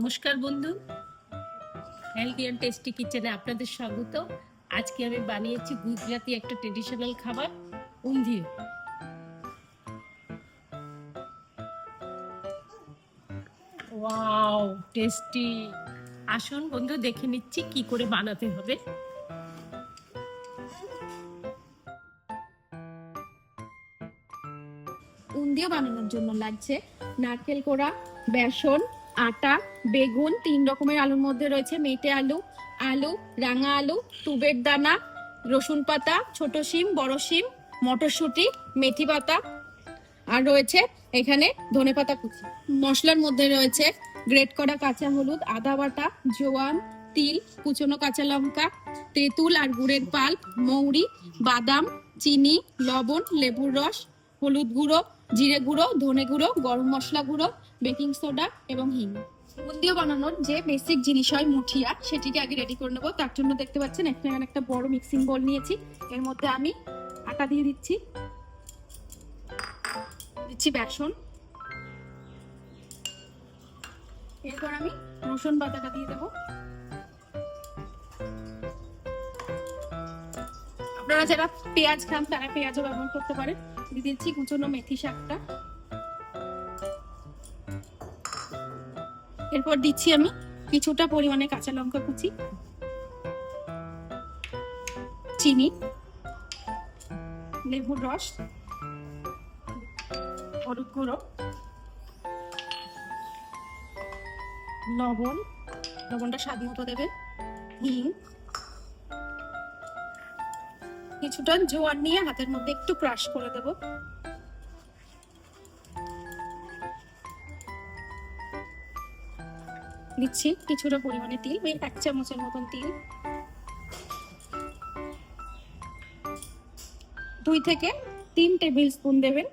নমস্কার বন্ধু। Healthy and tasty কিচেনে আপনাদের স্বাগত। আজকে আমি বানিয়েছি গুজরাটি একটা ট্রেডিশনাল খাবার উন্ধিয়ে ওয়াও টেস্টি আসুন বন্ধু, দেখে নিচ্ছি কি করে বানাতে হবে। উন্দিয়ে বানানোর জন্য লাগছে নারকেল কোড়া, বেসন আটা, বেগুন, তিন রকমের আলুর মধ্যে রয়েছে মেটে আলু আলু, রাঙা আলু, তুবের দানা, রসুন পাতা, ছোট শিম, বড় শিম, মটরশুঁটি, মেথি পাতা। আর রয়েছে এখানে ধনে পাতা কুচি। মশলার মধ্যে রয়েছে গ্রেট করা কাঁচা হলুদ, আদা বাটা, জোয়ান, তিল, কুচনো কাঁচা লঙ্কা, তেঁতুল আর গুড়ের পাল, মৌরি, বাদাম, চিনি, লবণ, লেবুর রস, হলুদ গুঁড়ো, জিরে গুঁড়ো, ধনে গুঁড়ো, গরম মশলা গুঁড়ো বেকিং সোডা এবং হিং। বুন্দিও বানানোর যে বেসিক জিনিস হয় মুঠিয়া, সেটিকে আগে রেডি করে নেব। তার জন্য দেখতে পাচ্ছেন এখানে একটা বড় মিক্সিং বোল নিয়েছি। এর মধ্যে আমি আটা দিয়ে দিচ্ছি। দিচ্ছি বেসন। এরপর আমি রসুন বাটাটা দিয়ে দেবো। আপনারা যারা পেঁয়াজ খান, তারা পেঁয়াজও ব্যবহার করতে পারেন। দিয়ে দিচ্ছি কুচনো মেথি শাকটা। এরপর দিচ্ছি আমি কিছুটা পরিমাণে কাঁচা লঙ্কা কুচি, চিনি, লেবুর রস, হলুদ গুঁড়ো, লবণ, লবণটা স্বাদ মতো দেবে, হিং, কিছুটা জোয়ার নিয়ে হাতের মধ্যে একটু ক্রাশ করে দেব। দিচ্ছি কিছুটা পরিমাণে তিল, ওই এক চামচের মতন তিল। দুই থেকে তিন টেবিল স্পুন দেবেন।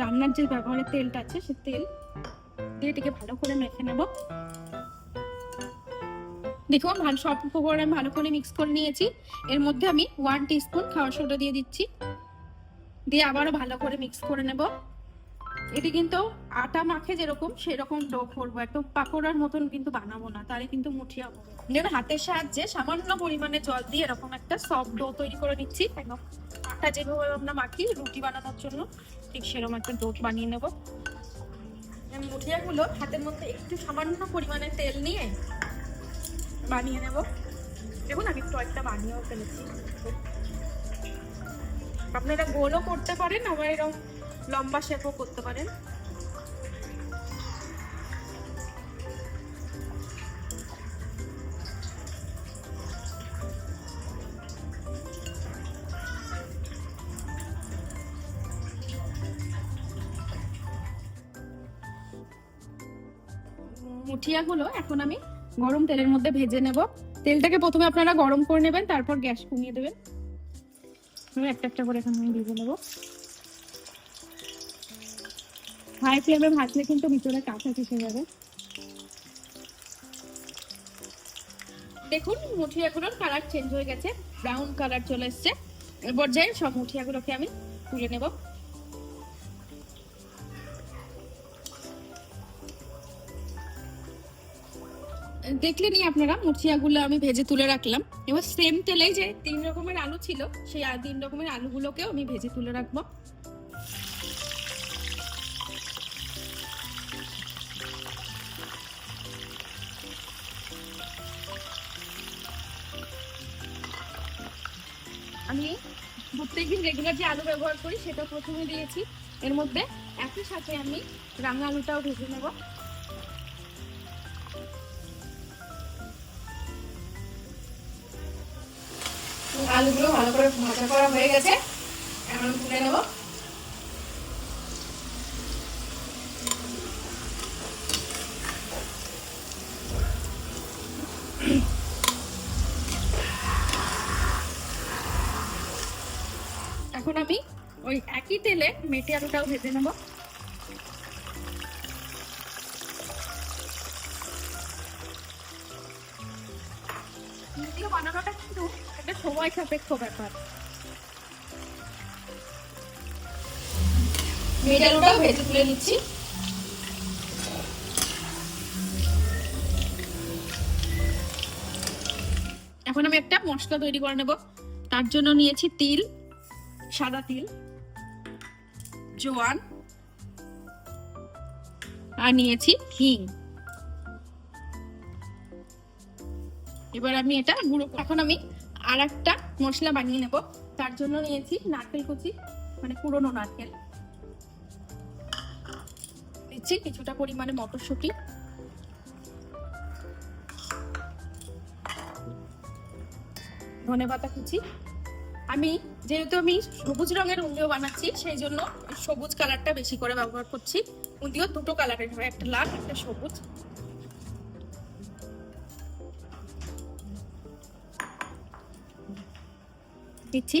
রান্নার যে ব্যবহারের তেলটা আছে, সে তেল দিয়ে ভালো করে মেখে নেব। দেখুন, ভালো সব উপকরণ আমি ভালো করে মিক্স করে নিয়েছি। এর মধ্যে আমি ওয়ান টিস্পুন খাওয়া সোডা দিয়ে দিচ্ছি। দিয়ে আবারও ভালো করে মিক্স করে নেব। এটি কিন্তু আটা মাখে যেরকম, সেরকম ডো করব। একদম পাকোড়ার মতন কিন্তু বানাবো না তাহলে কিন্তু মুঠিয়া হবে। যেন হাতের সাহায্যে সামান্য পরিমাণে জল দিয়ে এরকম একটা সফট ডো তৈরি করে নিচ্ছি। একদম আটা যেভাবে আমরা মাখি রুটি বানানোর জন্য, ঠিক সেরকম একটা ডো বানিয়ে নেব। মুঠিয়াগুলো হাতের মধ্যে একটু সামান্য পরিমাণে তেল নিয়ে বানিয়ে নেব। দেখুন, আমি একটু একটা বানিয়েও ফেলেছি। আপনারা গোলও করতে পারেন, আবার এরকম লম্বা শেপও করতে পারেন। মুঠিয়াগুলো এখন আমি গরম তেলের মধ্যে ভেজে নেব। তেলটাকে প্রথমে আপনারা গরম করে নেবেন, তারপর গ্যাস কমিয়ে দেবেন। একটা একটা করে এখানে আমি ভেজে নেব। হাই ফ্লেমে ভাজলে কিন্তু ভিতরে কাঁচা থেকে যাবে। দেখুন মুঠিয়াগুলোর কালার চেঞ্জ হয়ে গেছে ব্রাউন কালার চলে এসছে। এরপর যাই সব মুঠিয়াগুলোকে আমি তুলে নেব। দেখলেনি আপনারা, মুঠিয়াগুলো আমি ভেজে তুলে রাখলাম। এবার সেম তেলে যে তিন রকমের আলু ছিল, সেই তিন রকমের আলুগুলোকেও আমি ভেজে তুলে রাখব। আমি প্রত্যেকদিন রেগুলার যে আলু ব্যবহার করি, সেটা প্রথমে দিয়েছি। এর মধ্যে একই সাথে আমি রাঙা আলুটাও ভেজে নেব। আলুগুলো ভালো করে ভাজা করা হয়ে গেছে। এখন তুলে নেব। তেলে মেটি আলুটাও ভেজে নেব। সময় সাপেক্ষ ব্যাপার। এখন আমি একটা মশলা তৈরি করে নেব। তার জন্য নিয়েছি তিল সাদা তিল। জোয়ান। আর নিয়েছি হিং। এবার আমি এটা গুঁড়ো এখন আমি আর একটা মশলা বানিয়ে নেব। তার জন্য নিয়েছি নারকেল কুচি মানে পুরনো নারকেল। দিচ্ছি কিছুটা পরিমাণে মটরশুঁটি। ধনে পাতা কুচি। আমি, যেহেতু আমি সবুজ রঙের উন্দিও বানাচ্ছি সেই জন্য সবুজ কালারটা বেশি করে ব্যবহার করছি। উন্দিও দুটো কালারের হয়, একটা লাল, একটা সবুজ। দিচ্ছি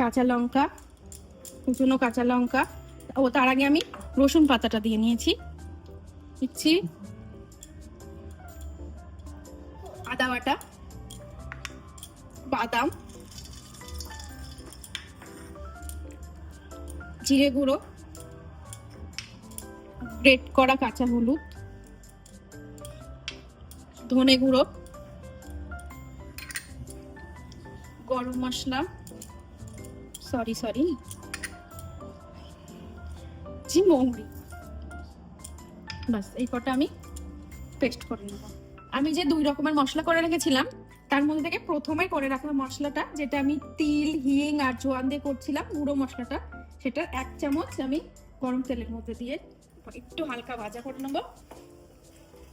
কাঁচা লঙ্কা, কুচনো কাঁচা লঙ্কা, ও তার আগে আমি রসুন পাতাটা দিয়ে নিয়েছি। দিচ্ছি আদা বাটা, বাদাম জিরে গুঁড়ো, গ্রেট করা কাঁচা হলুদ, ধনে গুঁড়ো, গরম মশলা, সরি সরি, জি, মৌরি। বাস, এই কটা আমি পেস্ট করে নেব। আমি যে দুই রকমের মশলা করে রেখেছিলাম, তার মধ্যে থেকে প্রথমে করে রাখা মশলাটা, যেটা আমি তিল, হিং আর জোয়ান দিয়ে করছিলাম, গুঁড়ো মশলাটা সেটা এক চামচ আমি গরম তেলের মধ্যে দিয়ে একটু হালকা ভাজা করে নেব।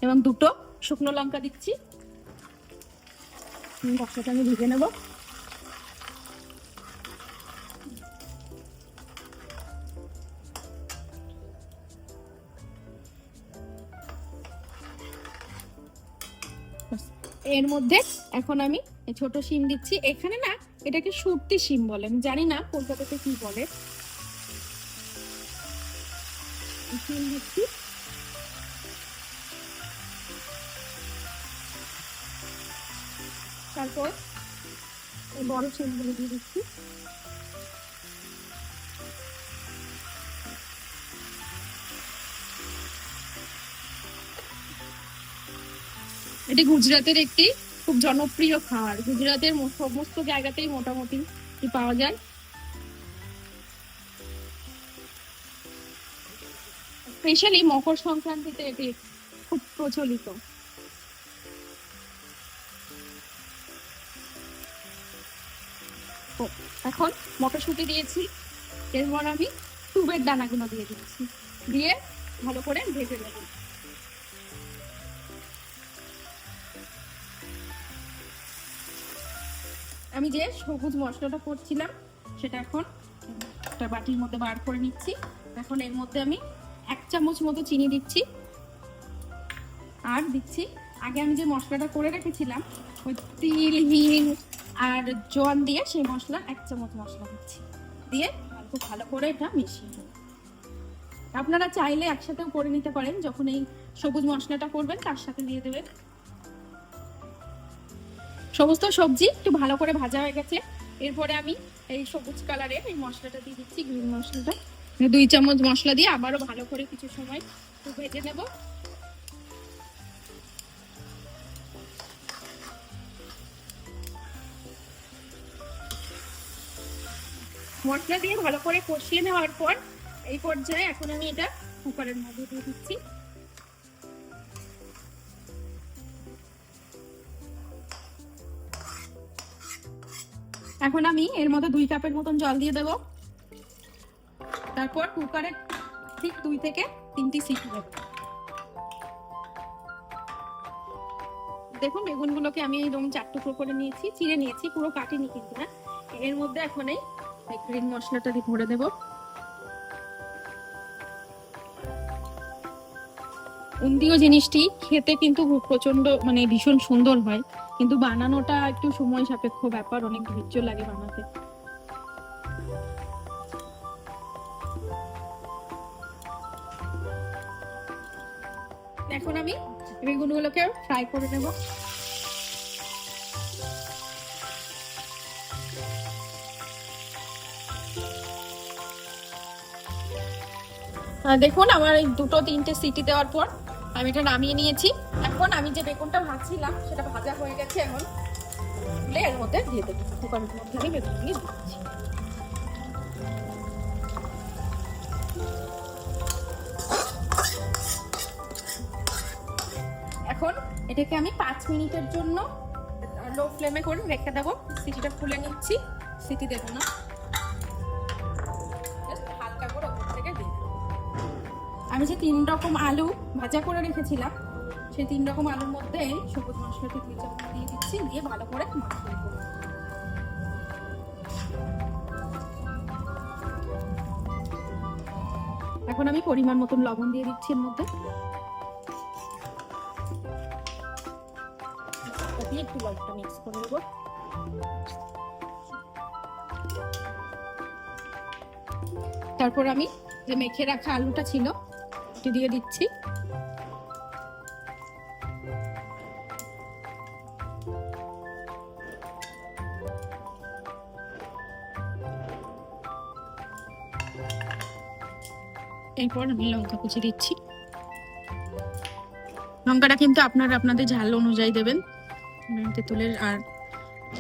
এবং দুটো শুকনো লঙ্কা দিচ্ছি। মশলাটা আমি ভেজে নেব। এর মধ্যে এখন আমি ছোট শিম দিচ্ছি। এখানে না এটাকে সুরতি শিম বলে, আমি জানি না কলকাতাতে কি বলে। শিম দিচ্ছি তারপর এই বড় শিমগুলো দিয়ে দিচ্ছি। এটি গুজরাটের একটি খুব জনপ্রিয় খাবার। গুজরাটের সমস্ত জায়গাতেই মোটামুটি পাওয়া যায়। স্পেশালি মকর সংক্রান্তিতে এটি খুব প্রচলিত। এখন মটরশুঁটি দিয়েছি, এরপর আমি টুবের দানাগুলো দিয়ে দিচ্ছি। দিয়ে ভালো করে ভেজে নেব। আমি যে সবুজ মশলাটা করছিলাম, সেটা এখন একটা বাটির মধ্যে বার করে নিচ্ছি। এখন এর মধ্যে আমি এক চামচ মতো চিনি দিচ্ছি। আর দিচ্ছি, আগে আমি যে মশলাটা করে রেখেছিলাম, ওই তিল, হিং আর জোয়ান দিয়ে সেই মশলা এক চামচ মশলা দিচ্ছি। দিয়ে খুব ভালো করে এটা মিশিয়ে আপনারা চাইলে একসাথেও করে নিতে পারেন, যখন এই সবুজ মশলাটা করবেন, তার সাথে দিয়ে দেবেন। সমস্ত সবজি একটু ভালো করে ভাজা হয়ে গেছে। এরপরে আমি এই সবুজ কালারের এই মশলাটা দিয়ে দিচ্ছি, গ্রিন মশলাটা। দুই চামচ মশলা দিয়ে আবারও ভালো করে কিছু সময় ভেজে নেব। মশলা দিয়ে ভালো করে কষিয়ে নেওয়ার পর এই পর্যায়ে এখন আমি এটা কুকারের মধ্যে দিয়ে দিচ্ছি। এখন আমি এর মধ্যে দুই কাপের মতন জল দিয়ে দেব। তারপর কুকারে ঠিক দুই থেকে তিনটি সিটি দেব। দেখুন, বেগুনগুলোকে আমি এরকম চার টুকরো করে নিয়েছি, চিড়ে নিয়েছি, পুরো কাটিনি কিন্তু না এর মধ্যে এখন এই গ্রিন মশলাটা দিয়ে ভরে দেব। উন্দিও জিনিসটি খেতে কিন্তু প্রচণ্ড মানে ভীষণ সুন্দর হয়, কিন্তু বানানোটা একটু সময় সাপেক্ষ ব্যাপার, অনেক ধৈর্য লাগে বানাতে। এখন আমি বেগুনগুলোকে ফ্রাই করে নেব। দেখুন, আমার এই দুটো তিনটে সিটি দেওয়ার পর আমি এটা নামিয়ে নিয়েছি। এখন আমি যে বেগুনটা ভাজছিলাম, সেটা ভাজা হয়ে গেছে এখন। তুলে এর মধ্যে দিয়ে দেবো। কুকারের মধ্যে আমি বেগুনগুলি দিচ্ছি। এটাকে আমি পাঁচ মিনিটের জন্য লো ফ্লেমে করে রেখে দেবো। সিটিটা খুলে নিচ্ছি। সিটি দেবো না। হালকা করে ওপর থেকে আমি যে তিন রকম আলু ভাজা করে রেখেছিলাম, সেই তিন রকম আলুর মধ্যে সবুজ মশলাটি দুই চামচ দিয়ে দিচ্ছি, দিয়ে ভালো করে মাখিয়ে দেবো এখন আমি পরিমাণ মতন লবণ দিয়ে দিচ্ছি এর মধ্যে। একটু লবণটা মিক্স করে দেবো তারপর আমি যে মেখে রাখা আলুটা ছিল এটি দিয়ে দিচ্ছি। এরপর আমি লঙ্কা কুচি দিচ্ছি। লঙ্কাটা কিন্তু আপনারা আপনাদের ঝাল অনুযায়ী দেবেন। তেঁতুলের আর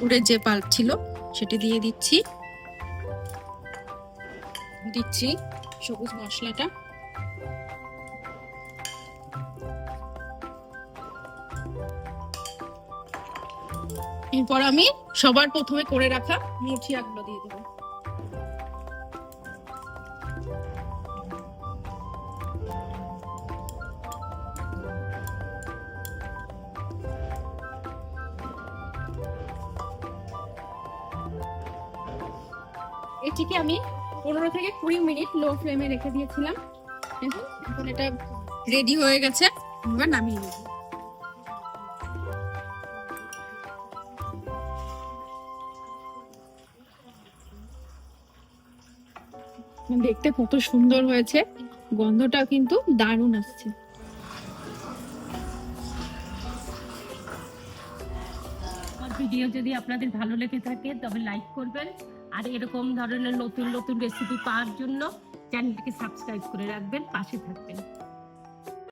উড়ের যে পাল্প ছিল, সেটি দিয়ে দিচ্ছি। দিচ্ছি সবুজ মশলাটা। এরপর আমি সবার প্রথমে করে রাখা মুঠি দিয়ে এটিকে আমি পনেরো থেকে কুড়ি মিনিট লো ফ্লেমে রেখে দিয়েছিলাম। এখন এটা রেডি হয়ে গেছে, এবার নামিয়ে নেব। দেখতে কত সুন্দর হয়েছে গন্ধটা কিন্তু দারুণ আসছে। ভিডিও যদি আপনাদের ভালো লেগে থাকে, তবে লাইক করবেন আর এরকম ধরনের নতুন নতুন রেসিপি পাওয়ার জন্য চ্যানেলটিকে সাবস্ক্রাইব করে রাখবেন পাশে থাকবেন।